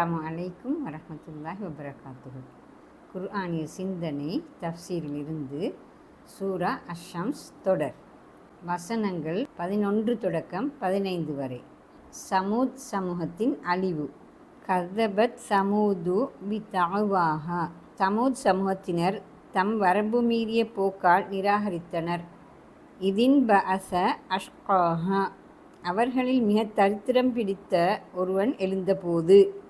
அஸ்ஸலாமு அலைக்கும் வரஹ்மத்துல்லாஹி வபரகாத்துஹு. குர்ஆனிய சிந்தனை தப்சீரிலிருந்து சூரா அஷம்ஸ் தொடர். வசனங்கள் பதினொன்று தொடக்கம் பதினைந்து வரை. சமூத் சமூகத்தின் அழிவு. கதபத் சமூது பி தாவாஹா சமூத் சமூகத்தினர் தம் வரம்பு மீறிய போக்கால் நிராகரித்தனர். இதின் அச அஷ்காஹா. அவர்களில் மிக தரித்திரம் பிடித்த ஒருவன் எழுந்தபோது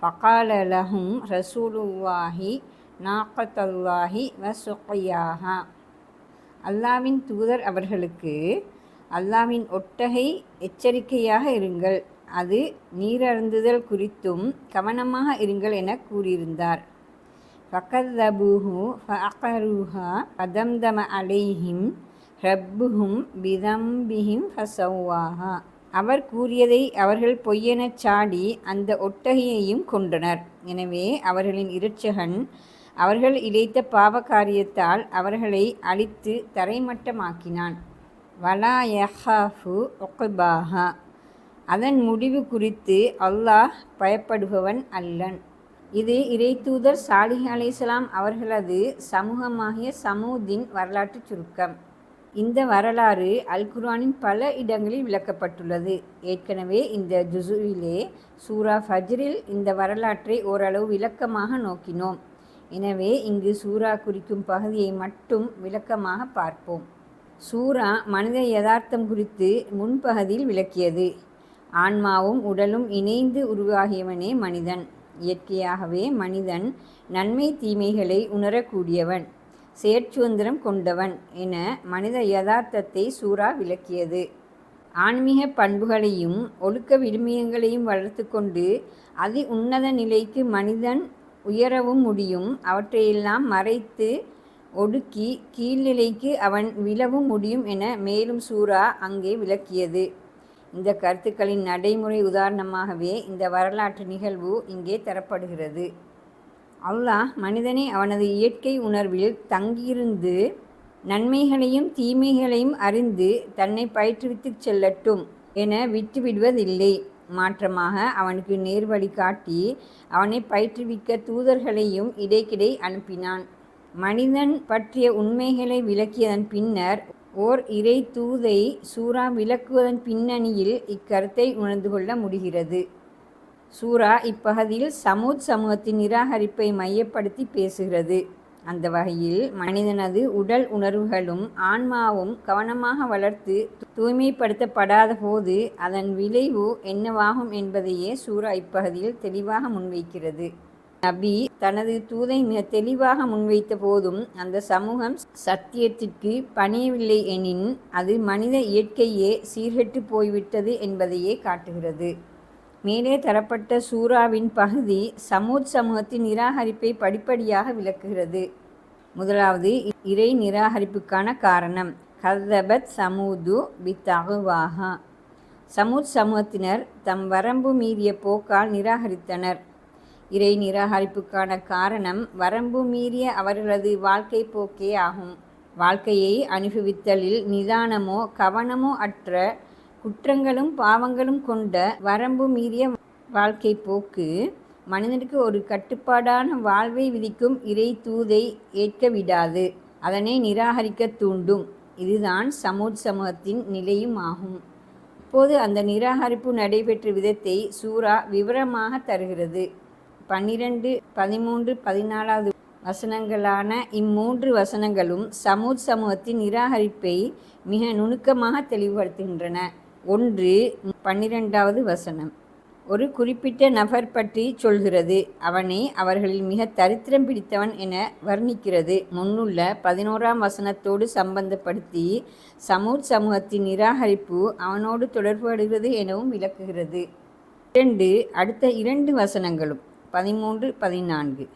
ஃபகால லஹும் ரசூலுல்லாஹி நாக்கத்தல்லாஹி வசுகையாஹா அல்லாவின் தூதர் அவர்களுக்கு அல்லாவின் ஒட்டகை எச்சரிக்கையாக இருங்கள். அது நீரருந்துதல் குறித்தும் கவனமாக இருங்கள் என கூறியிருந்தார். ஃபகதபூஹு ஃபஅகருஹா பதம்தம அலைஹிம் ரப்புஹும் பிதம்பிஹிம் ஃபசவ்வாஹா அவர் கூறியதை அவர்கள் பொய்யெனச் சாடி அந்த ஒட்டகையையும் கொண்டனர் எனவே அவர்களின் இரட்சகன் அவர்கள் இழைத்த பாவ காரியத்தால் அவர்களை அழித்து தரைமட்டமாக்கினான். வலா யஹாஃபு ஒக்குபாஹா அதன் முடிவு குறித்து அல்லாஹ் பயப்படுபவன் அல்லன். இது இறைத்தூதர் சாலிஹ் அலிஸ்லாம் அவர்களது சமூகமாகிய சமூதின் வரலாற்றுச் சுருக்கம். இந்த வரலாறு அல்குரானின் பல இடங்களில் விளக்கப்பட்டுள்ளது. ஏற்கனவே இந்த ஜுசுவிலே சூரா ஃபஜ்ரில் இந்த வரலாற்றை ஓரளவு விளக்கமாக நோக்கினோம். எனவே இங்கு சூரா குறிக்கும் பகுதியை மட்டும் விளக்கமாக பார்ப்போம். சூரா மனித யதார்த்தம் குறித்து முன்பகுதியில் விளக்கியது. ஆன்மாவும் உடலும் இணைந்து உருவாகியவனே மனிதன். இயற்கையாகவே மனிதன் நன்மை தீமைகளை உணரக்கூடியவன். செயற்சுதந்திரம் கொண்டவன் என மனித யதார்த்தத்தை சூறா விளக்கியது. ஆன்மீக பண்புகளையும் ஒழுக்க விழுமியங்களையும் வளர்த்து கொண்டு அதி உன்னத நிலைக்கு மனிதன் உயரவும் முடியும். அவற்றையெல்லாம் மறைத்து ஒடுக்கி கீழ்நிலைக்கு அவன் விழவும் முடியும் என மேலும் சூறா அங்கே விளக்கியது. இந்த கருத்துக்களின் நடைமுறை உதாரணமாகவே இந்த வரலாற்று நிகழ்வு இங்கே தரப்படுகிறது. அல்லாஹ் மனிதனை அவனது இயற்கை உணர்வில் தங்கியிருந்து நன்மைகளையும் தீமைகளையும் அறிந்து தன்னை பயிற்றுவித்துச் செல்லட்டும் என விட்டுவிடுவதில்லை. மாற்றமாக அவனுக்கு நேர்வழி காட்டி அவனை பயிற்றுவிக்க தூதர்களையும் இடைக்கிடை அனுப்பினான். மனிதன் பற்றிய உண்மைகளை விளக்கியதன் பின்னர் ஓர் இறை தூதை சூறா விளக்குவதன் பின்னணியில் இக்கருத்தை உணர்ந்து கொள்ள முடிகிறது. சூரா இப்பகுதியில் சமூத் சமூகத்தின் நிராகரிப்பை மையப்படுத்தி பேசுகிறது. அந்த வகையில் மனிதனது உடல் உணர்வுகளும் ஆன்மாவும் கவனமாக வளர்த்து தூய்மைப்படுத்தப்படாத போது அதன் விளைவு என்னவாகும் என்பதையே சூரா இப்பகுதியில் தெளிவாக முன்வைக்கிறது. நபி தனது தூதை மிக தெளிவாக முன்வைத்த போதும் அந்த சமூகம் சத்தியத்திற்கு பணியவில்லை எனின் அது மனித இயற்கையே சீர்கெட்டு போய்விட்டது என்பதையே காட்டுகிறது. மேலே தரப்பட்ட சூறாவின் பகுதி சமூத் சமூகத்தின் நிராகரிப்பை படிப்படியாக விளக்குகிறது. முதலாவது இறை நிராகரிப்புக்கான காரணம். கதபத் சமூது பித்தகுவாகா. சமூத் சமூகத்தினர் தம் வரம்பு மீறிய போக்கால் நிராகரித்தனர். இறை நிராகரிப்புக்கான காரணம் வரம்பு மீறிய அவர்களது வாழ்க்கை போக்கே ஆகும். வாழ்க்கையை அனுபவித்தலில் நிதானமோ கவனமோ அற்ற குற்றங்களும் பாவங்களும் கொண்ட வரம்பு மீறிய வாழ்க்கை போக்கு மனிதனுக்கு ஒரு கட்டுப்பாடான வாழ்வை விதிக்கும் இறை தூதை ஏற்க விடாது. அதனை நிராகரிக்க தூண்டும். இதுதான் சமூத் சமூகத்தின் நிலையும் ஆகும். இப்போது அந்த நிராகரிப்பு நடைபெற்ற விதத்தை சூரா விவரமாக தருகிறது. பன்னிரண்டு பதிமூன்று பதினாலாவது வசனங்களான இம்மூன்று வசனங்களும் சமூத் சமூகத்தின் நிராகரிப்பை மிக நுணுக்கமாக தெளிவுபடுத்துகின்றன. ஒன்று பன்னிரெண்டாவது வசனம். ஒரு குறிப்பிட்ட நபர் பற்றி சொல்கிறது. அவனை அவர்களில் மிக தரித்திரம் பிடித்தவன் என வர்ணிக்கிறது. முன்னுள்ள பதினோராம் வசனத்தோடு சம்பந்தப்படுத்தி சமூத் சமூகத்தின் நிராகரிப்பு அவனோடு தொடர்புபடுகிறது எனவும் விளக்குகிறது. இரண்டு அடுத்த இரண்டு வசனங்களும். பதிமூன்று பதினான்கு.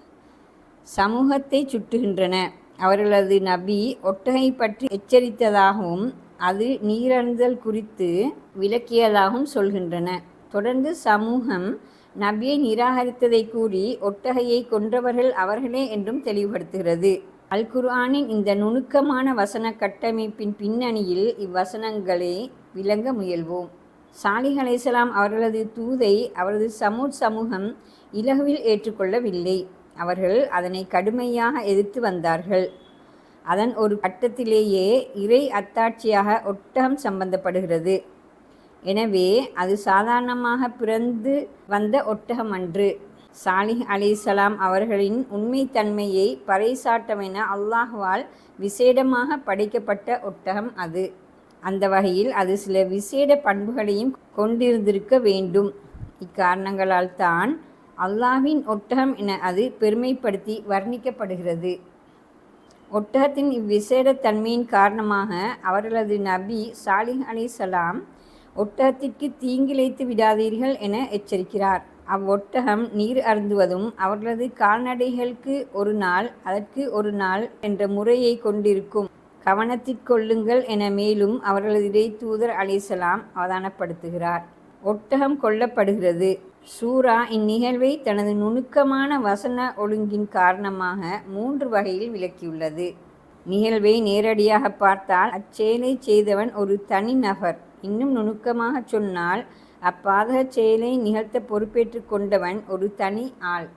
சமூகத்தை சுட்டுகின்றன. அவர்களது நபி ஒட்டகை பற்றி எச்சரித்ததாகவும் அது நீரருந்தல் குறித்து விளக்கியதாகவும் சொல்கின்றன. தொடர்ந்து சமூகம் நபியை நிராகரித்ததை கூறி ஒட்டகையை கொன்றவர்கள் அவர்களே என்றும் தெளிவுபடுத்துகிறது. அல் குர்ஆனின் இந்த நுணுக்கமான வசன கட்டமைப்பின் பின்னணியில் இவ்வசனங்களை விளங்க முயல்வோம். சாலிஹ் அலைசலாம் அவர்களது தூதை அவரது சமூத் சமூகம் இலகுவில் ஏற்றுக்கொள்ளவில்லை. அவர்கள் அதனை கடுமையாக எதிர்த்து வந்தார்கள். அதன் ஒரு கட்டத்திலேயே இறை அத்தாட்சியாக ஒட்டகம் சம்பந்தப்படுகிறது. எனவே அது சாதாரணமாக பிறந்து வந்த ஒட்டகம் அன்று. சாலிஹ் அலிசலாம் அவர்களின் உண்மைத்தன்மையை பறைசாட்டமென அல்லாஹ்வால் விசேடமாக படைக்கப்பட்ட ஒட்டகம் அது. அந்த வகையில் அது சில விசேட பண்புகளையும் கொண்டிருந்திருக்க வேண்டும். இக்காரணங்களால் தான் அல்லாஹ்வின் ஒட்டகம் என அது பெருமைப்படுத்தி வர்ணிக்கப்படுகிறது. ஒட்டகத்தின் இவ்விசேட தன்மையின் காரணமாக அவர்களது நபி சாலிஹ் அலிசலாம் ஒட்டகத்திற்கு தீங்கிழைத்து விடாதீர்கள் என எச்சரிக்கிறார். அவ்வொட்டகம் நீர் அருந்துவதும் அவர்களது கால்நடைகளுக்கு ஒரு நாள் அதற்கு ஒரு நாள் என்ற முறையை கொண்டிருக்கும். கவனத்திற்கொள்ளுங்கள் என மேலும் அவர்களது இறை தூதர் அலிசலாம் அவதானப்படுத்துகிறார். ஒட்டகம் கொல்லப்படுகிறது. சூரா இந்நிகழ்வை தனது நுணுக்கமான வசன ஒழுங்கின் காரணமாக மூன்று வகையில் விளக்கியுள்ளது. நிகழ்வை நேரடியாக பார்த்தால் அச்செயலை செய்தவன் ஒரு தனி நபர். இன்னும் நுணுக்கமாக சொன்னால் அப்பாதக செயலை நிகழ்த்த பொறுப்பேற்று கொண்டவன் ஒரு தனி ஆள்.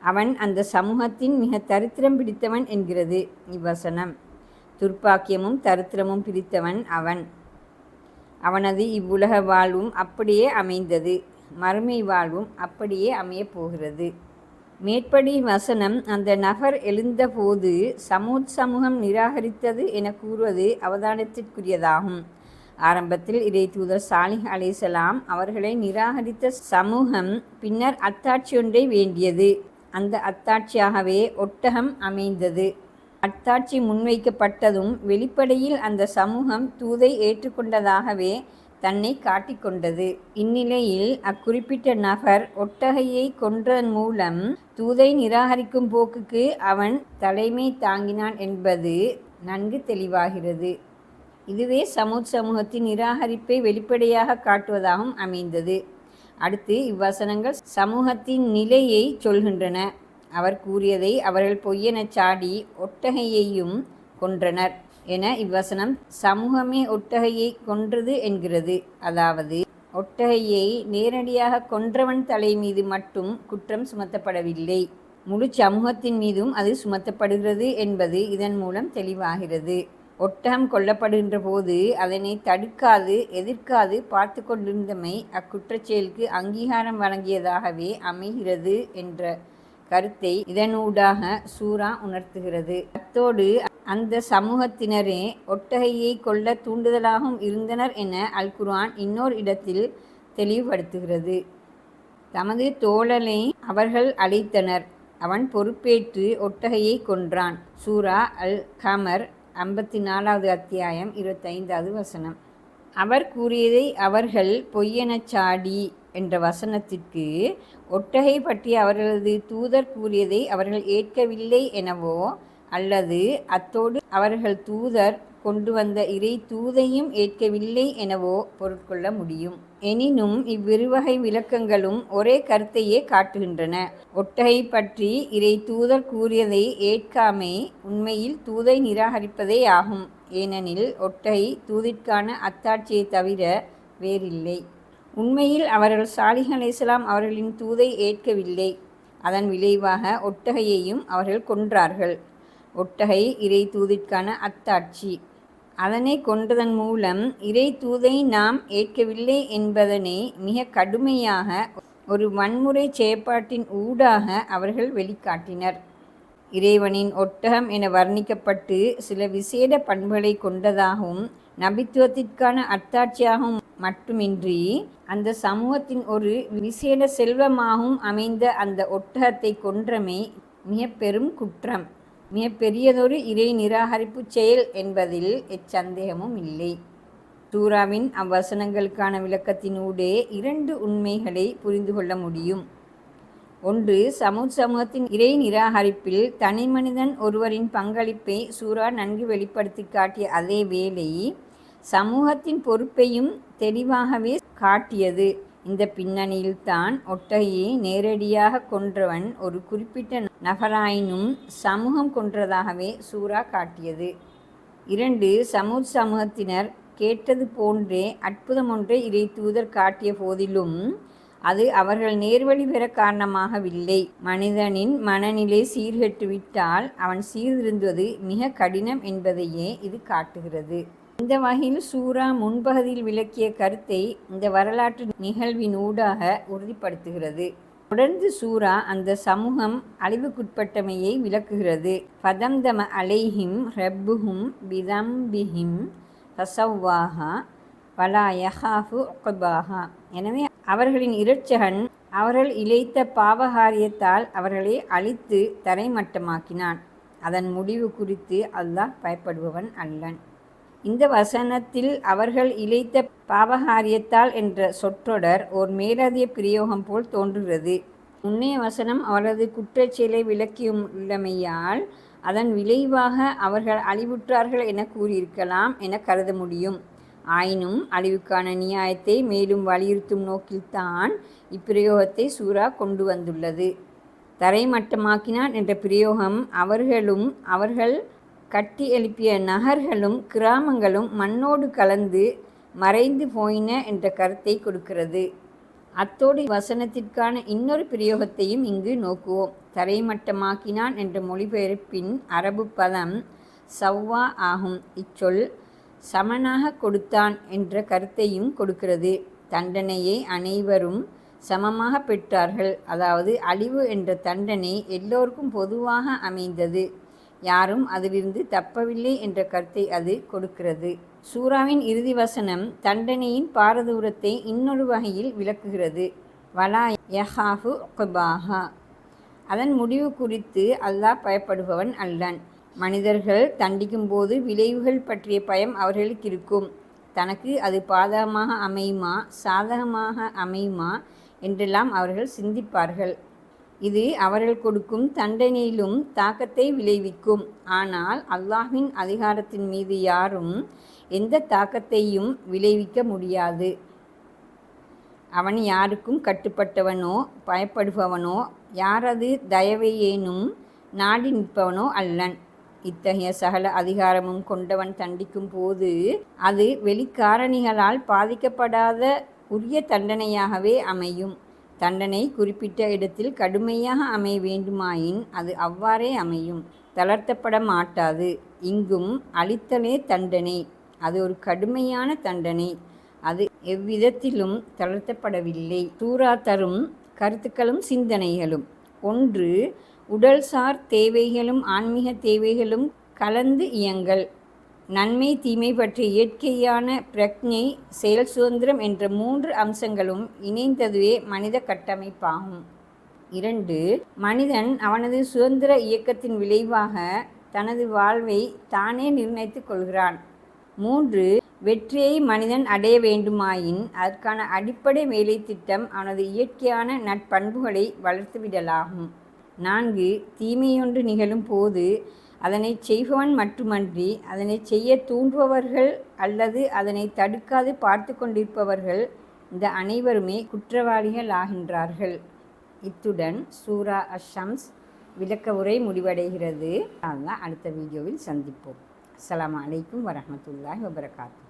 அவன் அந்த சமூகத்தின் மிக தரித்திரம் பிடித்தவன் என்கிறது. இவ்வசனம். துர்ப்பாக்கியமும் தரித்திரமும் பிடித்தவன் அவன். அவனது இவ்வுலக வாழ்வும் அப்படியே அமைந்தது. மறுமை வாழ்வும் அப்படியே அமையப் போகிறது. மேற்படி வசனம் அந்த நகர் எழுந்தபோது சமூத் சமூகம் நிராகரித்தது என கூறுவது அவதானத்திற்குரியதாகும். ஆரம்பத்தில் இறை தூதர் சாலிஹ் அலிசலாம் அவர்களை நிராகரித்த சமூகம் பின்னர் அத்தாட்சி ஒன்றை வேண்டியது. அந்த அத்தாட்சியாகவே ஒட்டகம் அமைந்தது. அத்தாட்சி முன்வைக்கப்பட்டதும் வெளிப்படையில் அந்த சமூகம் தூதை ஏற்றுக்கொண்டதாகவே தன்னை காட்டிக்கொண்டது. இந்நிலையில் அக்குறிப்பிட்ட நபர் ஒட்டகையை கொன்றதன் மூலம் தூதை நிராகரிக்கும் போக்குக்கு அவன் தலைமை தாங்கினான் என்பது நன்கு தெளிவாகிறது. இதுவே சமூக சமூகத்தின் நிராகரிப்பை வெளிப்படையாக காட்டுவதாகவும் அமைந்தது. அடுத்து இவ்வசனங்கள் சமூகத்தின் நிலையை சொல்கின்றன. அவர் கூறியதை அவர்கள் பொய்யெனச் சாடி ஒட்டகையையும் கொன்றனர். என இவ்வசனம் சமூகமே ஒட்டகையை கொன்றது என்கிறது. அதாவது ஒட்டகையை நேரடியாக கொன்றவன் தலை மீது மட்டும் குற்றம் சுமத்தப்படவில்லை. முழு சமூகத்தின் மீதும் அது சுமத்தப்படுகிறது என்பது இதன் மூலம் தெளிவாகிறது. ஒட்டகம் கொல்லப்படுகின்ற போது அதனை தடுக்காது எதிர்க்காது பார்த்து கொண்டிருந்தமை அக்குற்றச்செயலுக்கு அங்கீகாரம் வழங்கியதாகவே அமைகிறது என்ற கருத்தை இதனூடாக சூரா உணர்த்துகிறது. அத்தோடு அந்த சமூகத்தினரே ஒட்டகையை கொல்ல தூண்டுதலாகவும் இருந்தனர் என அல் குர்ஆன் இன்னொரு இடத்தில் தெளிவுபடுத்துகிறது. தமது தோழனை அவர்கள் அழைத்தனர். அவன் பொறுப்பேற்று ஒட்டகையை கொன்றான். சூரா அல் கமர் ஐம்பத்தி நாலாவது அத்தியாயம் இருபத்தைந்தாவது வசனம். அவர் கூறியதை அவர்கள் பொய்யெனச் சாடி என்ற வசனத்திற்கு ஒட்டகை பற்றி அவர்களது தூதர் கூறியதை அவர்கள் ஏற்கவில்லை எனவோ அல்லது அத்தோடு அவர்கள் தூதர் கொண்டு வந்த இறை தூதையும் ஏற்கவில்லை எனவோ பொருட்கொள்ள முடியும். எனினும் இவ்விருவகை விளக்கங்களும் ஒரே கருத்தையே காட்டுகின்றன. ஒட்டகை பற்றி இறை தூதர் கூறியதை ஏற்காமே உண்மையில் தூதை நிராகரிப்பதே ஆகும். ஏனெனில் ஒட்டகை தூதிற்கான அத்தாட்சியை தவிர வேறில்லை. உண்மையில் அவர்கள் சாலிஹ் அலிஸ்லாம் அவர்களின் தூதை ஏற்கவில்லை. அதன் விளைவாக ஒட்டகையையும் அவர்கள் கொன்றார்கள். ஒட்டகை இறை தூதிற்கான அத்தாட்சி. அதனை கொன்றதன் மூலம் இறை தூதை நாம் ஏற்கவில்லை என்பதனை மிக கடுமையாக ஒரு வன்முறை செயற்பாட்டின் ஊடாக அவர்கள் வெளிக்காட்டினர். இறைவனின் ஒட்டகம் என வர்ணிக்கப்பட்டு சில விசேட பண்புகளை கொண்டதாகவும் நபித்துவத்திற்கான அத்தாட்சியாகவும் மட்டுமின்றி அந்த சமூகத்தின் ஒரு விசேட செல்வமாகவும் அமைந்த அந்த ஒட்டகத்தை கொன்றமை மிக பெரும் குற்றம். மிகப்பெரியதொரு இறை நிராகரிப்பு செயல் என்பதில் எச்சந்தேகமும் இல்லை. சூராவின் அவ்வசனங்களுக்கான விளக்கத்தினூடே இரண்டு உண்மைகளை புரிந்து கொள்ள முடியும். ஒன்று சமூக சமூகத்தின் இறை நிராகரிப்பில் தனி மனிதன் ஒருவரின் பங்களிப்பை சூரா நன்கு வெளிப்படுத்தி காட்டிய அதே வேளை சமூகத்தின் பொறுப்பையும் தெளிவாகவே காட்டியது. இந்த பின்னணியில்தான் ஒட்டகையை நேரடியாக கொன்றவன் ஒரு குறிப்பிட்ட நகராயினும் சமூகம் கொன்றதாகவே சூரா காட்டியது. இரண்டு சமூக சமூகத்தினர் கேட்டது போன்றே அற்புதம் ஒன்றை இறை தூதர் காட்டிய போதிலும் அது அவர்கள் நேர்வழி பெற காரணமாகவில்லை. மனிதனின் மனநிலை சீர்கெட்டுவிட்டால் அவன் சீர்திருந்துவது மிக கடினம் என்பதையே இது காட்டுகிறது. இந்த வகையில் சூரா முன்பகுதியில் விளக்கிய கருத்தை இந்த வரலாற்று நிகழ்வின் ஊடாக உறுதிப்படுத்துகிறது. தொடர்ந்து சூரா அந்த சமூகம் அழிவுக்குட்பட்டமையை விளக்குகிறது. பதம்தம அலைஹிம் ரப்புஹும் பிதம்பிஹிம் ஃபசவ்வாஹா வலா யஹாஃபு ஒகபாஹா எனவே அவர்களின் இரட்சகன் அவர்கள் இழைத்த பாவகாரியத்தால் அவர்களை அழித்து தரைமட்டமாக்கினான். அதன் முடிவு குறித்து அல்லாஹ் பயப்படுபவன் அல்லன். இந்த வசனத்தில் அவர்கள் இழைத்த பாவகாரியத்தால் என்ற சொற்றொடர் ஓர் மேலதிய பிரயோகம் போல் தோன்றுகிறது. முன்னைய வசனம் அவரது குற்றச்செயலை விளக்கியுள்ளமையால் அதன் விளைவாக அவர்கள் அழிவுற்றார்கள் என கூறியிருக்கலாம் என கருத முடியும். ஆயினும் அழிவுக்கான நியாயத்தை மேலும் வலியுறுத்தும் நோக்கில்தான் இப்பிரயோகத்தை சூரா கொண்டு வந்துள்ளது. தரைமட்டமாக்கினான் என்ற பிரயோகம் அவர்களும் அவர்கள் கட்டி எழுப்பிய நகர்களும் கிராமங்களும் மண்ணோடு கலந்து மறைந்து போயின என்ற கருத்தை கொடுக்கிறது. அத்தோடு வசனத்திற்கான இன்னொரு பிரயோகத்தையும் இங்கு நோக்குவோம். தரைமட்டமாக்கினான் என்ற மொழிபெயர்ப்பின் அரபு பதம் சவ்வா ஆகும். இச்சொல் சமனாக கொடுத்தான் என்ற கருத்தையும் கொடுக்கிறது. தண்டனையை அனைவரும் சமமாக பெற்றார்கள். அதாவது அழிவு என்ற தண்டனை எல்லோருக்கும் பொதுவாக அமைந்தது. யாரும் அதிலிருந்து தப்பவில்லை என்ற கருத்தை அது கொடுக்கிறது. சூறாவின் இறுதி வசனம் தண்டனையின் பாரதூரத்தை இன்னொரு வகையில் விளக்குகிறது. வலா யஹாஃபு குபாஹா அதன் முடிவு குறித்து அல்லாஹ் பயப்படுபவன் அல்லன். மனிதர்கள் தண்டிக்கும் போது விளைவுகள் பற்றிய பயம் அவர்களுக்கு இருக்கும். தனக்கு அது பாதகமாக அமையுமா சாதகமாக அமையுமா என்றெல்லாம் அவர்கள் சிந்திப்பார்கள். இது அவர்கள் கொடுக்கும் தண்டனையிலும் தாக்கத்தை விளைவிக்கும். ஆனால் அல்லாஹின் அதிகாரத்தின் மீது யாரும் எந்த தாக்கத்தையும் விளைவிக்க முடியாது. அவன் யாருக்கும் கட்டுப்பட்டவனோ பயப்படுபவனோ யாரது தயவையேனும் நாடி நிற்பவனோ அல்லன். இத்தகைய சகல அதிகாரமும் கொண்டவன் தண்டிக்கும் போது அது வெளிக்காரணிகளால் பாதிக்கப்படாத உரிய தண்டனையாகவே அமையும். தண்டனை குறிப்பிட்ட இடத்தில் கடுமையாக அமைய வேண்டுமாயின் அது அவ்வாறே அமையும். தளர்த்தப்பட மாட்டாது. இங்கும் அழித்தலே தண்டனை. அது ஒரு கடுமையான தண்டனை. அது எவ்விதத்திலும் தளர்த்தப்படவில்லை. தூரா தரும் கருத்துக்களும் சிந்தனைகளும். ஒன்று உடல்சார் தேவைகளும் ஆன்மீக தேவைகளும் கலந்து இயங்கல். நன்மை தீமை பற்றிய இயற்கையான பிரக்ஞை செயல் சுதந்திரம் என்ற மூன்று அம்சங்களும் இணைந்ததுவே மனித கட்டமைப்பாகும். இரண்டு மனிதன் அவனது சுதந்திர இயக்கத்தின் விளைவாக தனது வாழ்வை தானே நிர்ணயித்துக் கொள்கிறான். மூன்று வெற்றியை மனிதன் அடைய வேண்டுமாயின் அதற்கான அடிப்படை வேலை திட்டம் அவனது இயற்கையான நட்பண்புகளை வளர்த்துவிடலாகும். நான்கு தீமையொன்று நிகழும் போது அதனை செய்பவன் மட்டுமன்றி அதனை செய்ய தூண்டுபவர்கள் அல்லது அதனை தடுக்காது பார்த்து கொண்டிருப்பவர்கள் இந்த அனைவருமே குற்றவாளிகள் ஆகின்றார்கள். இத்துடன் சூரா அஷம்ஸ் விளக்க உரை முடிவடைகிறது. அடுத்த வீடியோவில் சந்திப்போம். அஸ்லாம் அலைக்கும் வரமத்துல்லாஹ் வபரகாத்து.